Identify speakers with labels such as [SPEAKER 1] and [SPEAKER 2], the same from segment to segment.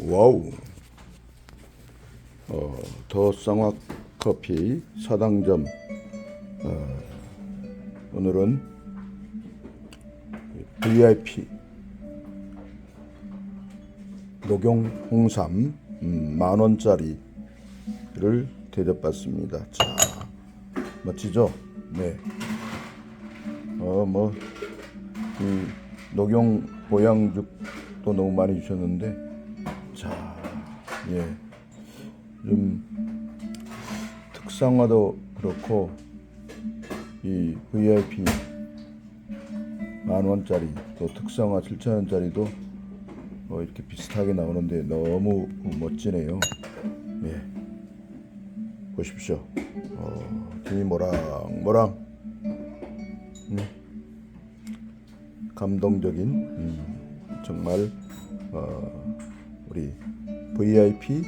[SPEAKER 1] 와우. 어, 더 쌍화 커피 사당점. 어, 오늘은 VIP 녹용 홍삼 음, 만 원짜리를 대접받습니다. 자, 멋지죠? 네. 어, 뭐, 그, 녹용 보양죽도 너무 많이 주셨는데, 자, 예. 좀, 특상화도 그렇고, 이 VIP 만 원짜리, 또 특상화 7천 원짜리도 뭐 이렇게 비슷하게 나오는데 너무 멋지네요. 예. 보십시오. 어, 등이 모랑 모랑. 감동적인 음, 정말 어, 우리 VIP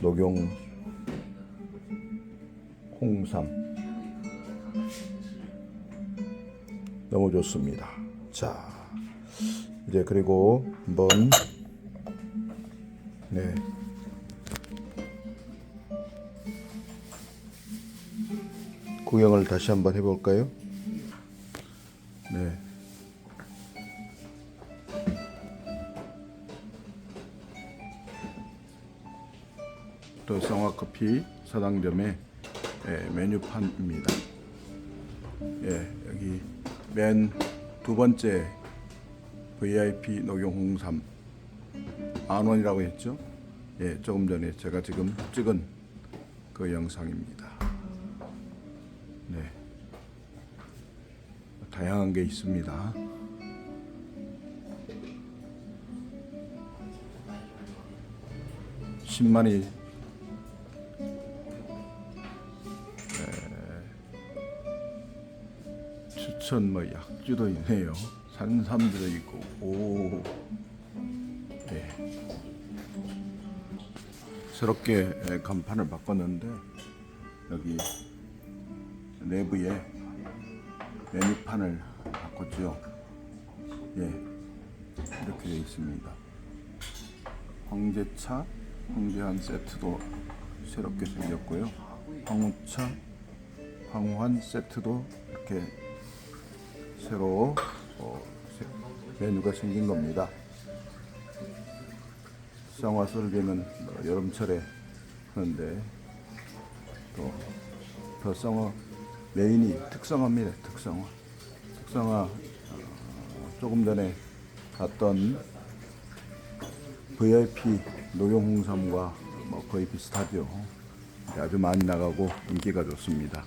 [SPEAKER 1] 녹용 홍삼 너무 좋습니다. 자 이제 그리고 한번 네 구경을 다시 한번 해볼까요? 네. 또 성화커피 사당점의 예, 메뉴판입니다. 예, 여기 맨 두 번째 VIP 녹용 홍삼 안원이라고 했죠. 예, 조금 전에 제가 지금 찍은 그 영상입니다. 네. 다양한 게 있습니다. 신만이 추천 뭐 약주도 있네요. 산삼도 있고 오. 네. 새롭게 간판을 바꿨는데 여기 내부에 메뉴판을 바꿨죠. 예. 이렇게 되어 있습니다. 황제차, 황제한 세트도 새롭게 생겼고요. 황후차, 황후한 세트도 이렇게 새로 어, 세- 메뉴가 생긴 겁니다. 쌍화설비는 뭐 여름철에 하는데 또더 쌍화 메인이 특성화입니다. 특성화. 특성화 어, 조금 전에 갔던 VIP 녹용홍삼과 뭐 거의 비슷하죠. 아주 많이 나가고 인기가 좋습니다.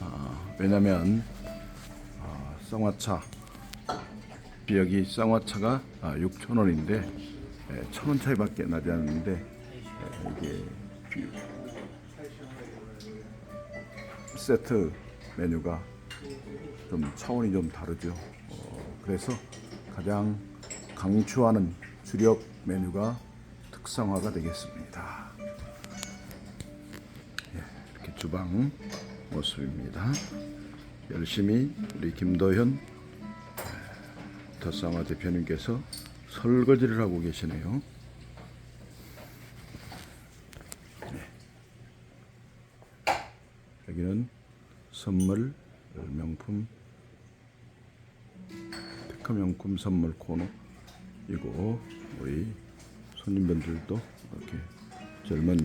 [SPEAKER 1] 아, 왜냐면 아, 쌍화차 여기 쌍화차가 아, 6천 원인데 천원 차이밖에 나지 않는데 에, 이게 비- 세트 메뉴가 좀 차원이 좀 다르죠. 어, 그래서 가장 강추하는 주력 메뉴가 특성화가 되겠습니다. 예, 이렇게 주방 모습입니다. 열심히 우리 김도현 예, 더쌍화 대표님께서 설거지를 하고 계시네요. 여기는 선물 명품 특허 명품 선물 코너이고 우리 손님분들도 이렇게 젊은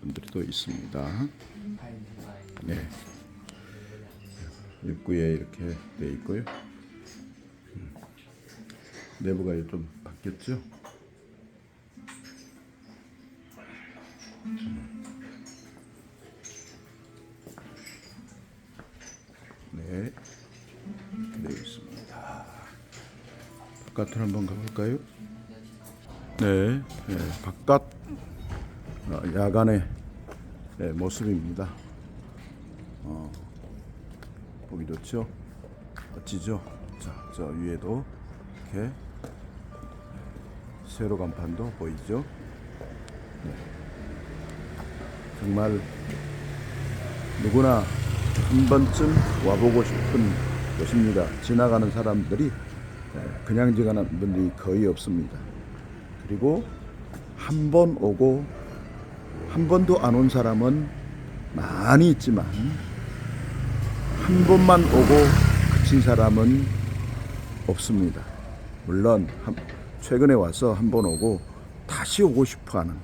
[SPEAKER 1] 분들이 또 있습니다. 네. 입구에 이렇게 돼 있고요. 음. 내부가 좀 바뀌었죠? 네, 되어 있습니다. 바깥으로 한번 가볼까요? 네, 네 바깥 어, 야간의 네, 모습입니다. 어, 보기 좋죠? 멋지죠? 자, 저 위에도 이렇게 세로 간판도 보이죠? 네. 정말 누구나 한 번쯤 와보고 싶은 곳입니다. 지나가는 사람들이 에, 그냥 지나가는 분들이 거의 없습니다. 그리고 한 번 오고 한 번도 안 온 사람은 많이 있지만 한 번만 오고 그친 사람은 없습니다. 물론 한- 최근에 와서 한 번 오고 다시 오고 싶어하는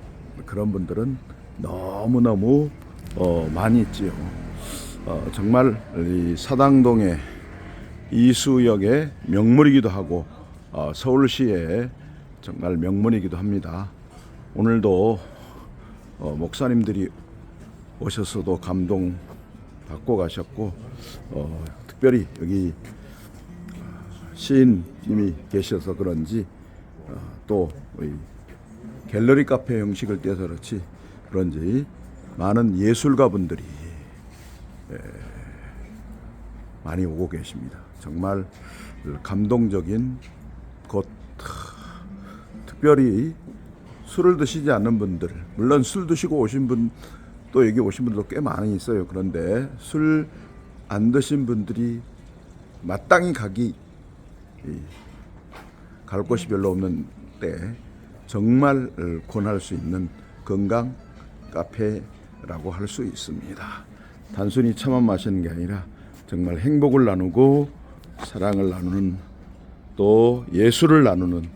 [SPEAKER 1] 그런 분들은 너무 너무 어, 많이 있지요. 어, 정말 이 사당동의 이수역의 명물이기도 하고 어, 서울시의 정말 명문이기도 합니다. 오늘도 어, 목사님들이 오셔서도 감동 받고 가셨고 어, 특별히 여기 시인님이 계셔서 그런지 어, 또이 갤러리 카페 형식을 떼서 그렇지 그런지 많은 예술가 분들이 에, 많이 오고 계십니다. 정말 감동적인 곳 특별히 술을 드시지 않는 분들 물론 술 드시고 오신 분 또 여기 오신 분들도 꽤 많이 있어요. 그런데 술 안 드신 분들이 마땅히 가기 이, 갈 곳이 별로 없는 때 정말 권할 수 있는 건강 카페라고 할 수 있습니다. 단순히 차만 마시는 게 아니라 정말 행복을 나누고 사랑을 나누는 또 예술을 나누는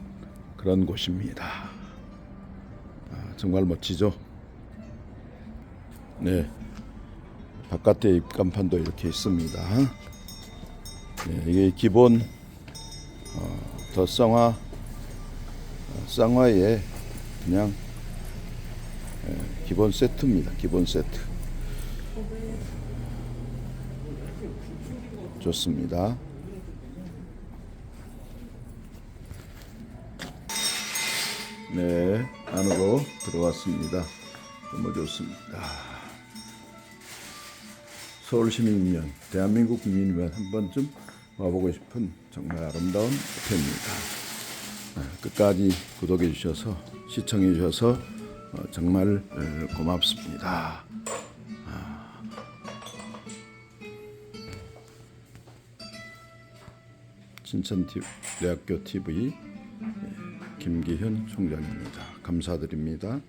[SPEAKER 1] 그런 곳입니다. 아, 정말 멋지죠? 네. 바깥에 입간판도 이렇게 있습니다. 네, 이게 기본 어, 어, 쌍화의 그냥 예, 기본 세트입니다. 기본 세트. 좋습니다. 네, 안으로 들어왔습니다. 너무 좋습니다. 서울시민이면 대한민국 국민이면 한 번쯤 와보고 싶은 정말 아름다운 카페입니다. 아, 끝까지 구독해 주셔서 시청해 주셔서 어, 정말 어, 고맙습니다. 아. 진천대학교 TV 예, 김기현 총장입니다. 감사드립니다.